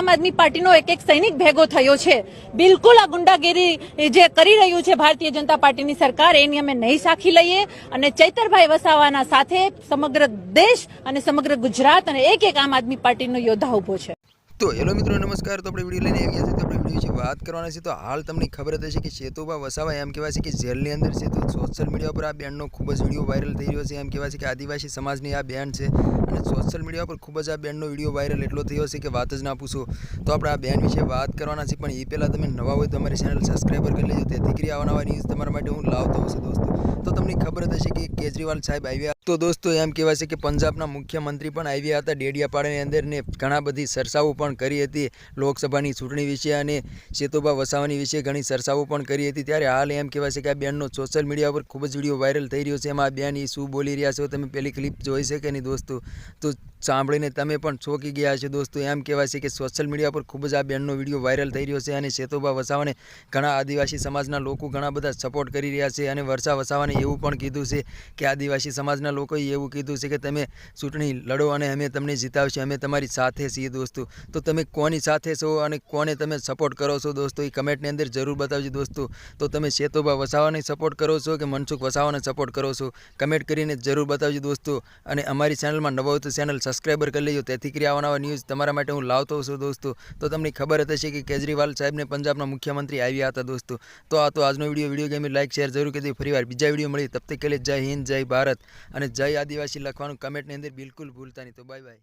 આમ આદમી પાર્ટીનો એક એક સૈનિક ભેગો થયો છે. બિલકુલ આ ગુંડાગીરી જે કરી રહ્યું છે ભારતીય જનતા પાર્ટીની સરકાર, એની અમે નહીં સાખી લઈએ અને ચૈતરભાઈ વસાવાના સાથે સમગ્ર દેશ અને સમગ્ર ગુજરાત અને એક એક આમ આદમી પાર્ટીનો યોદ્ધા ઊભો છે. તો હેલો મિત્રો, નમસ્કાર. તો આપણે વીડિયો લઈને આવ્યા છીએ. તો આપણે વીડિયો વિશે વાત કરવાના છે તો હાલ તમને ખબર જ હશે કે સેતુબા વસાવા, એમ કહેવાય છે કે જેલની અંદર છે. તો સોશિયલ મીડિયા પર આ બેન્ડનો ખૂબ જ વીડિયો વાયરલ થઈ રહ્યો છે. એમ કહેવાય છે કે આદિવાસી સમાજની આ બેન છે. અને સોશિયલ મીડિયા પર ખૂબ જ આ બેન્ડનો વીડિયો વાયરલ એટલો થયો છે કે વાત જ ના પૂછો. તો આપણે આ બેન વિશે વાત કરવાના છે પણ એ પહેલાં તમે નવા હોય તો અમારી ચેનલ સબસ્ક્રાઈબર કરી લેજો. તેથી કરી આવવાના ન્યૂઝ તમારા માટે હું લાવતો હશે દોસ્તો. તો તમને ખબર જ હશે કે કેજરીવાલ સાહેબ આવ્યા તો દોસ્તો એમ કહેવાય છે કે પંજાબના મુખ્યમંત્રી પણ આવ્યા હતા ડેડિયાપાડાની અંદર ને ઘણા બધી સરસાઓ પણ કરી હતી લોકસભાની ચૂંટણી વિશે અને સેતુભા વસાવાની વિશે ઘણી સરસાઓ પણ કરી હતી. ત્યારે હાલ એમ કહેવાય છે કે આ બેનનો સોશિયલ મીડિયા પર ખૂબ જ વીડિયો વાયરલ થઈ રહ્યો છે. એમાં આ બેન એ શું બોલી રહ્યા છો, તમે પેલી ક્લિપ જોઈ છે કે નહીં દોસ્તો? તો સાંભળીને તમે પણ ચોંકી ગયા છો દોસ્તો. એમ કહેવાય છે કે સોશિયલ મીડિયા પર ખૂબ જ આ બેનનો વીડિયો વાયરલ થઈ રહ્યો છે અને સેતુભા વસાવાને ઘણા આદિવાસી સમાજના લોકો ઘણા બધા સપોર્ટ કરી રહ્યા છે અને વર્ષા વસાવાને એવું પણ કીધું છે કે આદિવાસી સમાજના લોકોએ એવું કીધું છે કે તમે ચૂંટણી લડો અને અમે તમને જીતાવશું, અમે તમારી સાથે છીએ દોસ્તો. તો તમે કોની સાથે છો અને કોને તમે સપોર્ટ કરો છો દોસ્તો? એ કમેન્ટની અંદર જરૂર બતાવજો દોસ્તો. તો તમે શેતોભા વસાવાને સપોર્ટ કરો છો કે મનસુખ વસાવાને સપોર્ટ કરો છો? કમેન્ટ કરીને જરૂર બતાવજો દોસ્તો. અને અમારી ચેનલમાં નવો તો ચેનલ સબસ્ક્રાઈબર કરી લેજો. તેથી કરી આવવાના ન્યૂઝ તમારા માટે હું લાવતો છું દોસ્તો. તો તમને ખબર હશે કે કેજરીવાલ સાહેબને પંજાબના મુખ્યમંત્રી આવ્યા હતા દોસ્તો. તો આ તો આજનો video video game like, share જરૂર કરી ફરી વાર બીજા વીડિયો મળી તબ તક કે જય હિન્દ, જય ભારત. અને જય આદિવાસી લખવાનું કમેન્ટની અંદર બિલકુલ ભૂલતા નહીં. તો બાય બાય